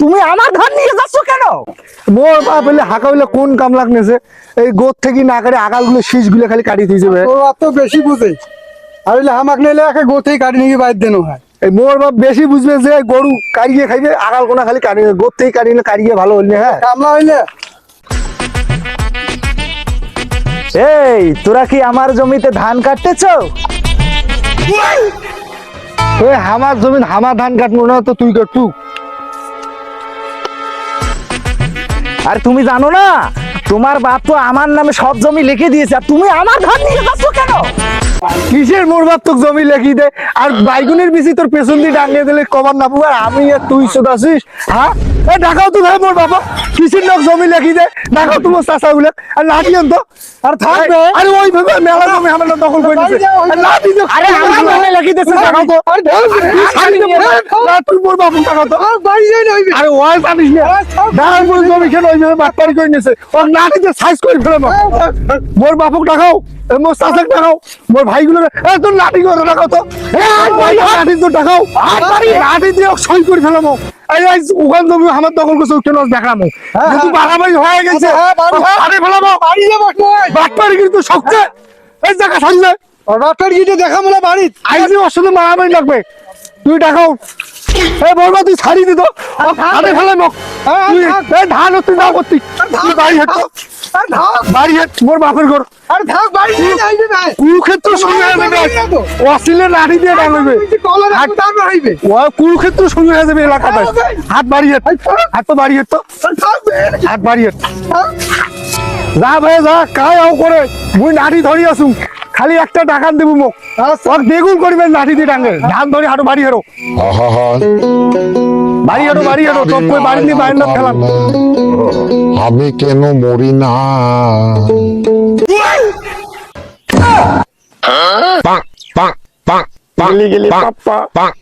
তুমি আমার ধান নিয়ে যাচ্ছ কেন? মোর বাপ বলে হাঁকা বলে কোন কাম লাগনেছে এই গোদ থেকে না করে আগালগুলো শীষগুলো খালি কাটি দিয়ে যাবে। ও তো বেশি বুঝে। আর হইলে হামাক নিলে একে গোতেই কাটি নিয়ে বাইর দেন হয়। এই মোর বাপ বেশি বুঝবে যে গরু কারিয়ে খাইবে আগাল কোনা খালি কাটি গোদ থেকে কাটি না কারিয়ে ভালো হইলে হ্যাঁ? কামলা হইলে। এই তোরা কি আমার জমিতে ধান কাটতেছ? ওই হামার জমিন হামার ধান কাটবো না তো তুই কাটু আর তুমি জানো না, তোমার বাপ তো আমার নামে সব জমি লিখে দিয়েছে, আর তুমি আমার ধার নিয়ে যাচ্ছ কেন? কিসের মোর বাপ তোকে জমি লেখি দে। আর বাইগুনের বিচি তোর পেছন দিয়ে ডাঙিয়ে দিলে কবার না পুবার আমি আর তুই শোধাছিস হ্যাঁ এ দেখাও তো ভাই মোর বাবা। কিসের লোক জমি লেখি দে। দেখাও তোমার চাষা গুলো আর লাঠি আনতো। আর থাকবে আরে ওই ভাবে মেলা জমি আমার দখল করে আর লাঠি দে। আরে আমার নামে লিখে তো। আরে না, তুই মোর বাবু দেখাও তো। আর বাড়ি যাই না আরে ওই জানিস না। মোর জমি খেলে ওই ভাবে বাটপারি করে নিছে। ওর লাঠি দিয়ে সাইজ করে ফেলে মোর বাপুক দেখাও মোর চাচাক দেখাও মোর ভাইগুলো তোর লাঠি করে দেখাও তো। লাঠি তো দেখাও লাঠি দিয়ে সই করে ফেলামো এই এই ওখান জমি আমার দখল করছে কেন দেখামো কিন্তু বাড়াবাড়ি হয়ে গেছে হ্যাঁ, বাড়ি- আরে ফেলামো বাড়ি যাব নয় বাটপারি কিন্তু শক্তে। এই জায়গা সামনে রাতের গিটে দেখা মোলা বাড়ি আইজি ওর সাথে মারামারি লাগবে। তুই দেখাও এই বলবা তুই ছাড়ি দিত আরে ফেলে মোক হ্যাঁ। এই ধান? তুই না করতি তুই বাড়ি হেঁট বাড়ি হেঁট মোর বাপের ঘর। আর থাক বাড়ি যাই না। হইবে ভাই কুরুক্ষেত্র শুরু হয়ে যাবে। অসিলে লাঠি দিয়ে ডালবে রাখো দাম না ও কুরুক্ষেত্র শুরু হয়ে যাবে এলাকাতে হাত বাড়ি হেঁট হাত তো বাড়ি হেঁট তো। হাত বাড়ি হেঁট যা ভাই যা কাই আও করে। মুই লাঠি ধরি আসুম। খালি একটা ডাকান দেবো মোক। ওকে বেগুন করবেন লাঠি দিয়ে ডাঙ্গে। ধান ধরে হাঁটো বাড়ি হেরো। আহা বাড়ি হেরো বাড়ি হেরো টপ করে বাড়ি দিয়ে বাইরে না ফেলাম। আমি কেন মরি না? পাক পাক পাক পাক গেলি গেলি পাক পাক